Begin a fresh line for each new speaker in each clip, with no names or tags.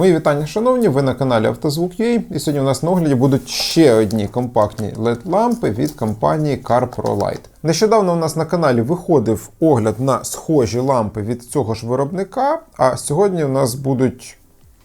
Мої вітання, шановні, ви на каналі Автозвук.ua і сьогодні у нас на огляді будуть ще одні компактні LED-лампи від компанії CarProLight. Нещодавно у нас на каналі виходив огляд на схожі лампи від цього ж виробника, а сьогодні у нас будуть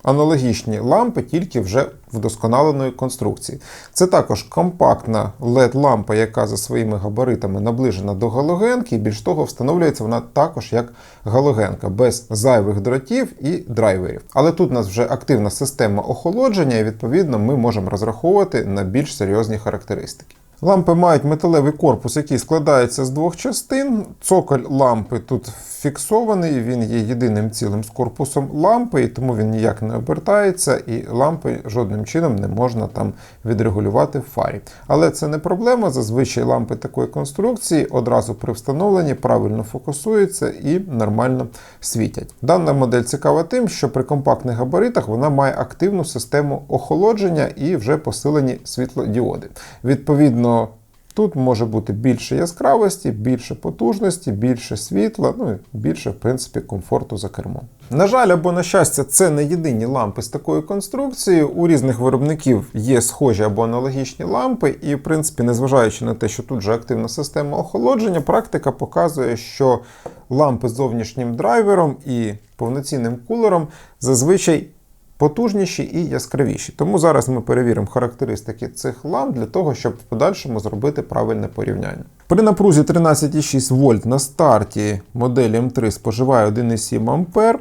аналогічні лампи, тільки вже вдосконаленої конструкції. Це також компактна LED-лампа, яка за своїми габаритами наближена до галогенки, і більш того, встановлюється вона також як галогенка, без зайвих дротів і драйверів. Але тут у нас вже активна система охолодження, і відповідно ми можемо розраховувати на більш серйозні характеристики. Лампи мають металевий корпус, який складається з двох частин. Цоколь лампи тут фіксований, він є єдиним цілим з корпусом лампи, і тому він ніяк не обертається, і лампи жодним чином не можна там відрегулювати в фарі. Але це не проблема. Зазвичай лампи такої конструкції одразу при встановленні правильно фокусуються і нормально світять. Дана модель цікава тим, що при компактних габаритах вона має активну систему охолодження і вже посилені світлодіоди. Відповідно. Тут може бути більше яскравості, більше потужності, більше світла, ну і більше, в принципі, комфорту за кермом. На жаль, або на щастя, це не єдині лампи з такою конструкцією. У різних виробників є схожі або аналогічні лампи, і, в принципі, незважаючи на те, що тут же активна система охолодження, практика показує, що лампи з зовнішнім драйвером і повноцінним кулером зазвичай потужніші і яскравіші. Тому зараз ми перевіримо характеристики цих ламп для того, щоб в подальшому зробити правильне порівняння. При напрузі 13,6 вольт на старті моделі М3 споживає 1,7 А.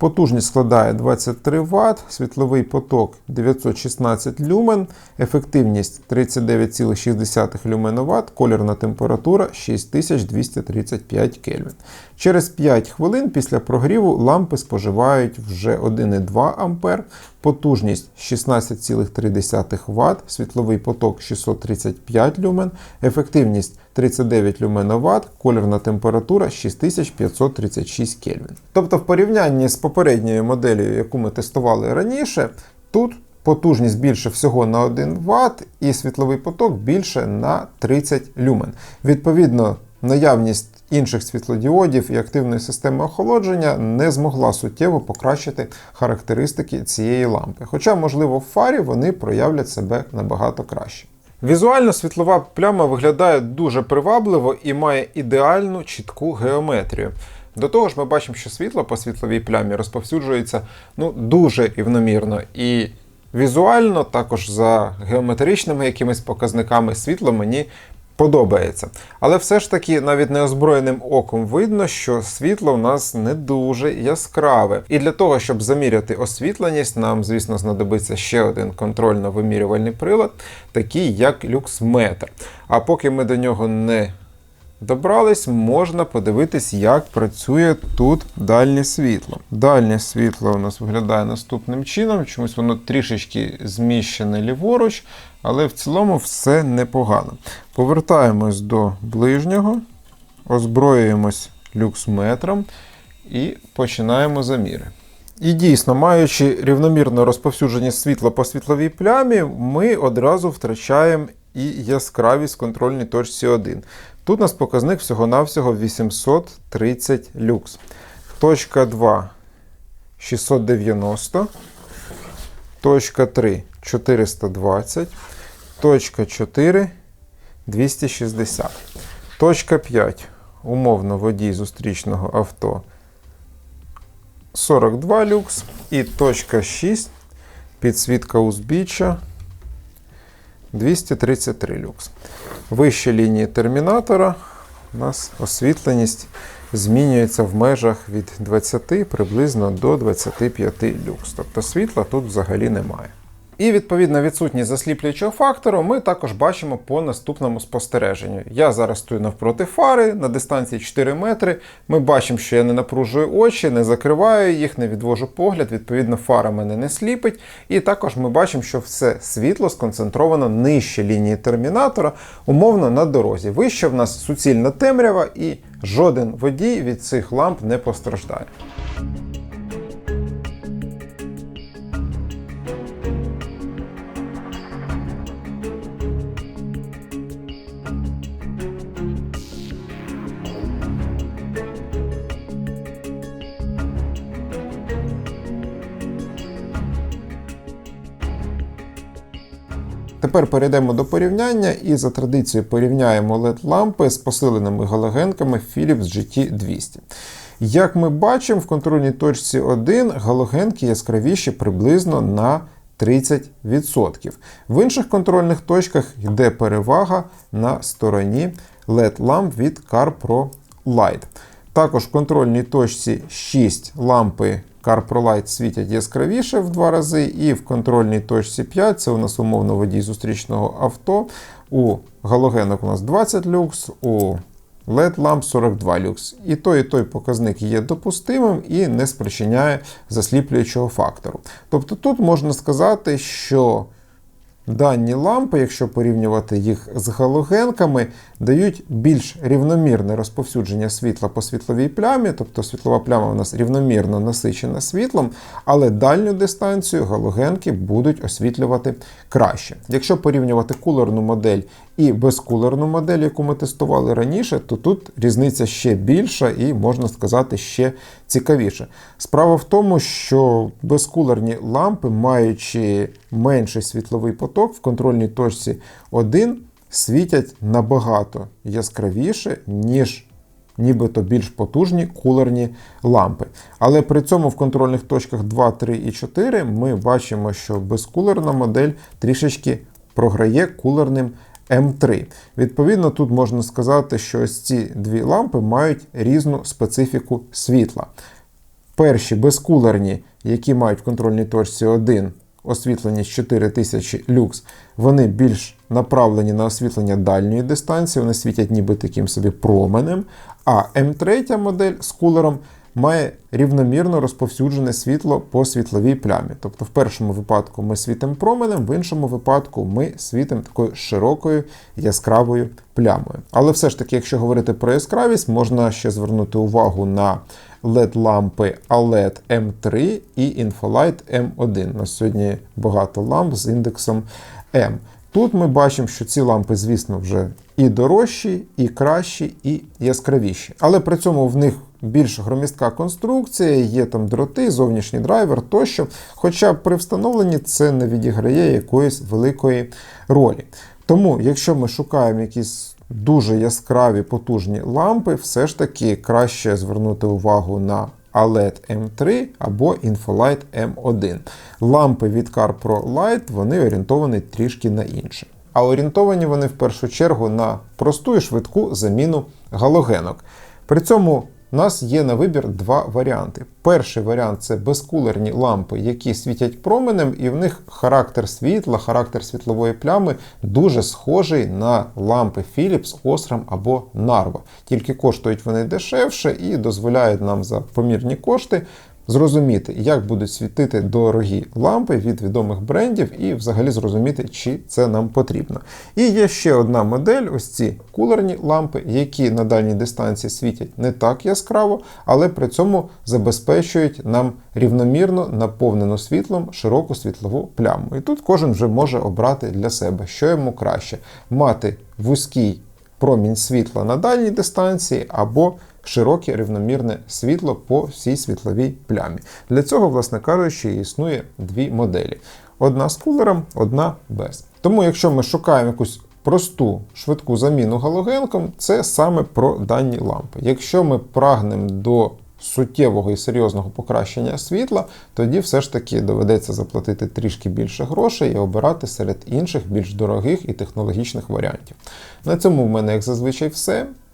Потужність складає 23 Вт, світловий поток 916 люмен, ефективність 39,6 люмен Вт, колірна температура 6235 Кельвін. Через 5 хвилин після прогріву лампи споживають вже 1,2 А, потужність 16,3 Вт, світловий поток 635 люмен, ефективність 39 люмен Вт, колірна температура 6536 Кельвін. Тобто, в порівнянні з попередньою моделлю, яку ми тестували раніше, тут потужність більше всього на 1 Вт і світловий поток більше на 30 люмен. Відповідно, наявність інших світлодіодів і активної системи охолодження не змогла суттєво покращити характеристики цієї лампи. Хоча, можливо, в фарі вони проявлять себе набагато краще. Візуально світлова пляма виглядає дуже привабливо і має ідеальну чітку геометрію. До того ж, ми бачимо, що світло по світловій плямі розповсюджується ну, дуже рівномірно. І візуально, також за геометричними якимись показниками, світло мені подобається. Але все ж таки, навіть неозброєним оком видно, що світло у нас не дуже яскраве. І для того, щоб заміряти освітленість, нам, звісно, знадобиться ще один контрольно-вимірювальний прилад, такий як люксметр. А поки ми до нього не добрались, можна подивитись, як працює тут дальнє світло. Дальнє світло у нас виглядає наступним чином, чомусь воно трішечки зміщене ліворуч, але в цілому все непогано. Повертаємось до ближнього, озброюємось люксметром і починаємо заміри. І дійсно, маючи рівномірно розповсюдження світла по світловій плямі, ми одразу втрачаємо і яскравість контрольній точці 1. Тут у нас показник всього-навсього 830 люкс. Точка 2 690. Точка 3 420. Точка 4 260. Точка 5. Умовно водій зустрічного авто 42 люкс. І точка 6. Підсвітка узбіччя 233 люкс. Вище лінії термінатора у нас освітленість змінюється в межах від 20 приблизно до 25 люкс. Тобто світла тут взагалі немає. І відповідно відсутність засліплюючого фактору ми також бачимо по наступному спостереженню. Я зараз стою навпроти фари на дистанції 4 метри. Ми бачимо, що я не напружую очі, не закриваю їх, не відвожу погляд. Відповідно, фара мене не сліпить. І також ми бачимо, що все світло сконцентровано нижче лінії термінатора, умовно на дорозі. Вище в нас суцільна темрява, і жоден водій від цих ламп не постраждає. Тепер перейдемо до порівняння і за традицією порівняємо LED-лампи з посиленими галогенками Philips GT200. Як ми бачимо, в контрольній точці 1 галогенки яскравіші приблизно на 30%. В інших контрольних точках йде перевага на стороні LED-ламп від CarPro Light. Також в контрольній точці 6 лампи CarPro Light світять яскравіше в два рази, і в контрольній точці 5 це у нас умовно водій зустрічного авто. У галогенок у нас 20 люкс, у LED ламп 42 люкс. І той, і той показник є допустимим і не спричиняє засліплюючого фактору. Тобто тут можна сказати, що Дані лампи, якщо порівнювати їх з галогенками, дають більш рівномірне розповсюдження світла по світловій плямі, тобто світлова пляма у нас рівномірно насичена світлом, але дальню дистанцію галогенки будуть освітлювати краще. Якщо порівнювати кулерну модель і безкулерну модель, яку ми тестували раніше, то тут різниця ще більша і, можна сказати, ще цікавіше. Справа в тому, що безкулерні лампи, маючи менший світловий поток в контрольній точці 1, світять набагато яскравіше, ніж нібито більш потужні кулерні лампи. Але при цьому в контрольних точках 2, 3 і 4 ми бачимо, що безкулерна модель трішечки програє кулерним М3. Відповідно, тут можна сказати, що ось ці дві лампи мають різну специфіку світла. Перші безкулерні, які мають в контрольній точці 1 освітленість 4000 люкс, вони більш направлені на освітлення дальньої дистанції, вони світять ніби таким собі променем. А М3 модель з кулером має рівномірно розповсюджене світло по світловій плямі. Тобто, в першому випадку ми світимо променем, в іншому випадку ми світимо такою широкою яскравою плямою. Але все ж таки, якщо говорити про яскравість, можна ще звернути увагу на LED-лампи ALED M3 і Infolight M1. На сьогодні багато ламп з індексом M. Тут ми бачимо, що ці лампи, звісно, вже і дорожчі, і кращі, і яскравіші. Але при цьому в них більш громістка конструкція, є там дроти, зовнішній драйвер тощо. Хоча при встановленні це не відіграє якоїсь великої ролі. Тому, якщо ми шукаємо якісь дуже яскраві потужні лампи, все ж таки краще звернути увагу на ALED M3 або Infolight M1. Лампи від CarPro Light вони орієнтовані трішки на інше. А орієнтовані вони в першу чергу на просту і швидку заміну галогенок. При цьому у нас є на вибір два варіанти. Перший варіант це безкулерні лампи, які світять променем, і в них характер світла, характер світлової плями дуже схожий на лампи Philips, Osram або Narva. Тільки коштують вони дешевше і дозволяють нам за помірні кошти зрозуміти, як будуть світити дорогі лампи від відомих брендів, і взагалі зрозуміти, чи це нам потрібно. І є ще одна модель: ось ці кулерні лампи, які на дальній дистанції світять не так яскраво, але при цьому забезпечують нам рівномірно наповнену світлом широку світлову пляму. І тут кожен вже може обрати для себе, що йому краще мати вузький промінь світла на дальній дистанції або широке рівномірне світло по всій світловій плямі. Для цього, власне кажучи, існує дві моделі: одна з кулером, одна без. Тому, якщо ми шукаємо якусь просту швидку заміну галогенком, це саме про дані лампи. Якщо ми прагнемо до суттєвого і серйозного покращення світла, тоді все ж таки доведеться заплатити трішки більше грошей і обирати серед інших більш дорогих і технологічних варіантів. На цьому в мене, як зазвичай, все.